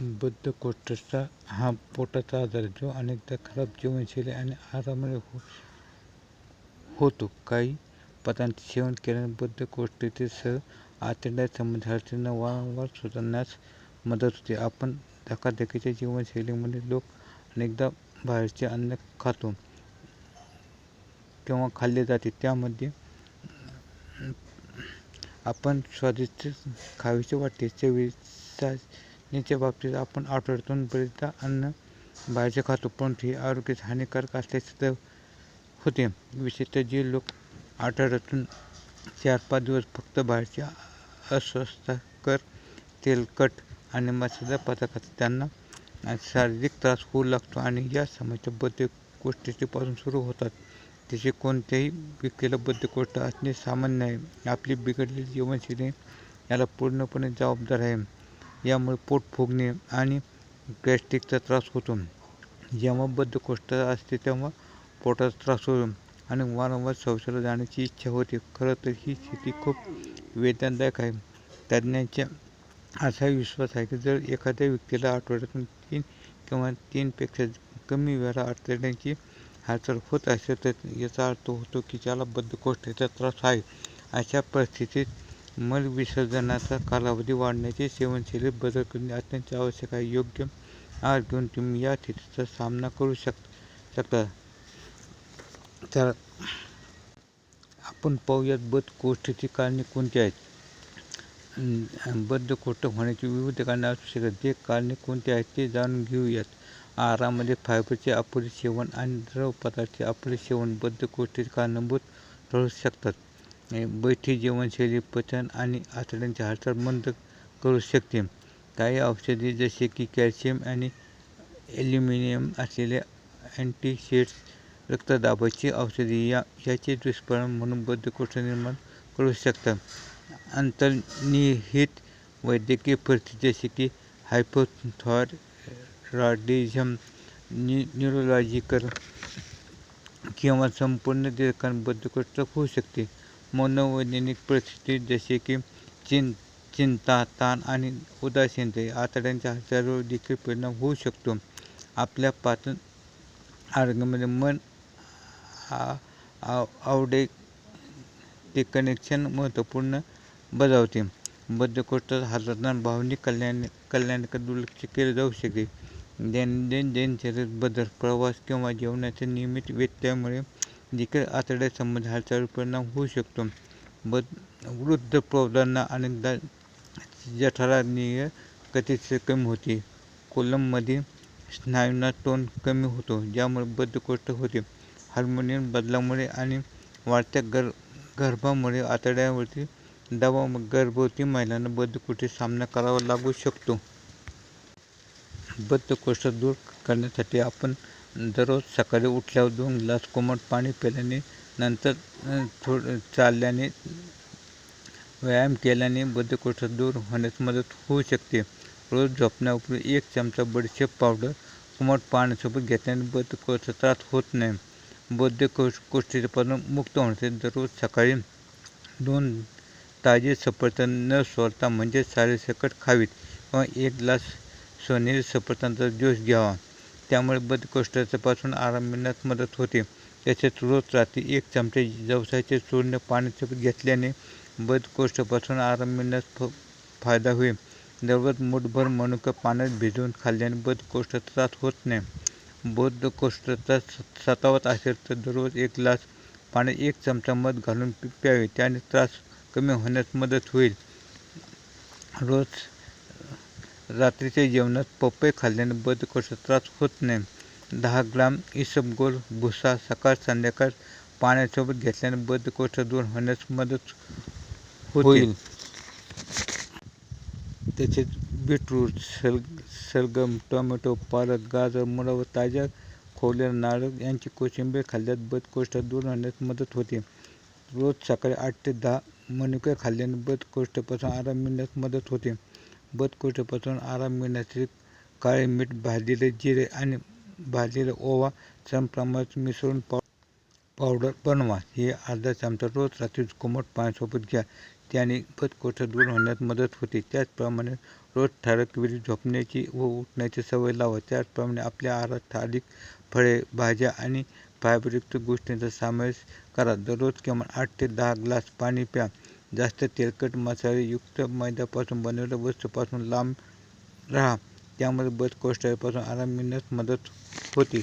बद्धकोष्ठता हा पोटाचा आजार आहे जो अनेकदा खराब जीवनशैली आणि आहारामुळे हो होतो. काही पदार्थ सेवन केल्याने बद्धकोष्ठतेसह आतड्या संबंधी अडचणींना वारंवार सुधारण्यास मदत होते. आपण धकाधकीच्या जीवनशैलीमध्ये लोक अनेकदा बाहेरचे अन्न खातो किंवा खाल्ले जाते. त्यामध्ये आपण स्वादिष्ट खावीसे वाटते. याच्या बाबतीत आपण आठवड्यातून बरेचदा अन्न बाहेरचे खातो परंतु हे आरोग्यास हानिकारक असल्याचे तर होते. विशेषतः जे लोक आठवड्यातून चार पाच दिवस फक्त बाहेरचे अस्वस्थकर तेलकट आणि मसालेदार पदार्थ खातात त्यांना शारीरिक त्रास होऊ लागतो आणि या समस्या बद्धकोष्ठतेपासून सुरू होतात. तिचे कोणत्याही व्यक्तीला बद्धकोष्ठ असणे सामान्य आहे. आपली बिघडलेली जीवनशैली याला पूर्णपणे जबाबदार आहे. यामुळे पोट फुगणे आणि गॅस्ट्रिकचा त्रास होतो. जेव्हा बद्धकोष्ठता असते तेव्हा पोटाचा त्रास होतो आणि वारंवार शौचाला जाण्याची इच्छा होते. खरं तर ही स्थिती खूप वेदनादायक आहे. तज्ज्ञांचा असा विश्वास आहे की जर एखाद्या व्यक्तीला आठवड्यातून तीन किंवा तीनपेक्षा कमी वेळा आठवड्याची हालचाल होत असेल तर याचा अर्थ होतो की ज्याला बद्धकोष्ठतेचा त्रास आहे अशा परिस्थितीत मल विसर्जनाचा कालावधी वाढण्याचे सेवनशैलीत बदल करणे अत्यंत आवश्यक आहे. योग्य आहार घेऊन तुम्ही या स्थितीचा सामना करू शक शकता. तर आपण पाहूयात बद्धकोष्ठतेची कारणे कोणती आहेत? बद्धकोष्ठ होण्याची विविध कारणे असू शकतात. जे कारणे कोणती आहेत ते जाणून घेऊयात. आहारामध्ये फायबरचे अपुरे सेवन आणि द्रव पदार्थाचे अपुरे सेवन बद्धकोष्ठतेचे कारणीभूत ठरू शकतात. बैठी जीवनशैली पचन आणि आतड्यांची हालचाल मंद करू शकते. काही औषधे जसे की कॅल्शियम आणि ॲल्युमिनियम असलेले अँटीसिड्स रक्तदाबाची औषधे या याचे दुष्परिणाम म्हणून बद्धकोष्ठ निर्माण करू शकतात. अंतर्निहित वैद्यकीय परिस्थिती जसे की हायपोथॉरॉडिझम न्यू न्यूरोलॉजिकल किंवा संपूर्ण दीर्घकालीन बद्धकोष्ठ होऊ शकते. मनोवैज्ञानिक परिस्थिती जसे की चिं चिंता ताण आणि उदासीनता आतड्यांच्या हालचालीवर देखील परिणाम होऊ शकतो. आपल्या पाचन आरोग्यामध्ये मन आवडे ते कनेक्शन महत्त्वपूर्ण बजावते. बद्धकोष्ठात हालताना भावनिक कल्याण कल्याणकडे दुर्लक्ष केले जाऊ शकते दैनंदिन दिनचर्येत बदल प्रवास किंवा जेवणाच्या नियमित व्यत्ययामुळे देखील आतड्यात संबंधित परिणाम होऊ शकतो. ब वृद्ध प्रौढांना अनेकदा जठराग्नीय गतीचे कमी होते. कोलममध्ये स्नायूंना टोन कमी होतो ज्यामुळे बद्धकोष्ठ होते. हार्मोनियम बदलामुळे आणि वाढत्या गर गर्भामुळे आतड्यावरती दबाव गर्भवती महिलांना बद्धकोष्ठी सामना करावा लागू शकतो. बद्धकोष्ठ दूर करण्यासाठी आपण दररोज सकाळी उठल्यावर दोन ग्लास कोमट पाणी प्यायल्याने नंतर थोडं चालल्याने व्यायाम केल्याने बद्धकोष्ठ दूर होण्यास मदत होऊ शकते. रोज झोपण्यापूर्वी एक चमचा बडीशेप पावडर कोमट पाण्यासोबत घेतल्याने बद्धकोष्ठ त्रास होत नाही. बद्धकोष्ठतेपासून मुक्त होण्यासाठी दररोज सकाळी दोन ताजे सफरचंद न सोडता म्हणजे सालीसकट खावीत. किंवा एक ग्लास सोनेरी सफरचंदाचा ज्यूस घ्यावा. त्यामुळे बद्धकोष्ठतेपासून आराम मिळण्यास मदत होते. तसेच रोज रात्री एक चमचे जवसाचे चूर्ण पाण्यात घेतल्याने बद्धकोष्ठापासून आराम मिळण्यास फायदा होईल दररोज मुठभर मनुका पाण्यात भिजवून खाल्ल्याने बद्धकोष्ठ त्रास होत नाही. बद्धकोष्ठता सतावत असेल तर दररोज एक ग्लास पाण्यात एक चमचा मध घालून प्यावे. त्याने त्रास कमी होण्यास मदत होईल. रोज रात्रीच्या जेवणात पपई खाल्ल्याने बद्धकोष्ठ त्रास होत नाही. दहा ग्राम इसबगोल भुसा सकाळ संध्याकाळ पाण्यासोबत घेतल्याने बद्धकोष्ठ दूर होण्यास मदत होईल. तसेच बीटरूट सल सलगम टोमॅटो पालक गाजर मुळा व ताज्या खोवलेला नारळ यांची कोशिंबीर खाल्ल्यास बद्धकोष्ठ दूर होण्यास मदत होते. रोज सकाळी आठ ते दहा मनुके खाल्ल्याने बद्धकोष्ठापासून आराम मिळण्यास मदत होते. बद्धकोष्ठापासून आराम मिळण्यासाठी काळे मीठ भाजलेले जिरे आणि भाजलेला ओवा सम प्रमाणात मिसळून पाव पावडर बनवा. हे अर्धा चमचा रोज रात्री कोमट पाण्यासोबत घ्या. त्याने बद्धकोष्ठ दूर होण्यास मदत होते. त्याचप्रमाणे रोज ठराविक वेळी झोपण्याची व उठण्याची सवय लावा. त्याचप्रमाणे आपल्या आहारात अधिक फळे भाज्या आणि फायबरयुक्त गोष्टींचा समावेश करा. दररोज किमान आठ ते दहा ग्लास पाणी प्या. जास्त तेलकट मसालेयुक्त मैद्यापासून बनवलेल्या वस्तूंपासून लांब राहा. त्यामुळे बद आराम मिळण्यास मदत होते.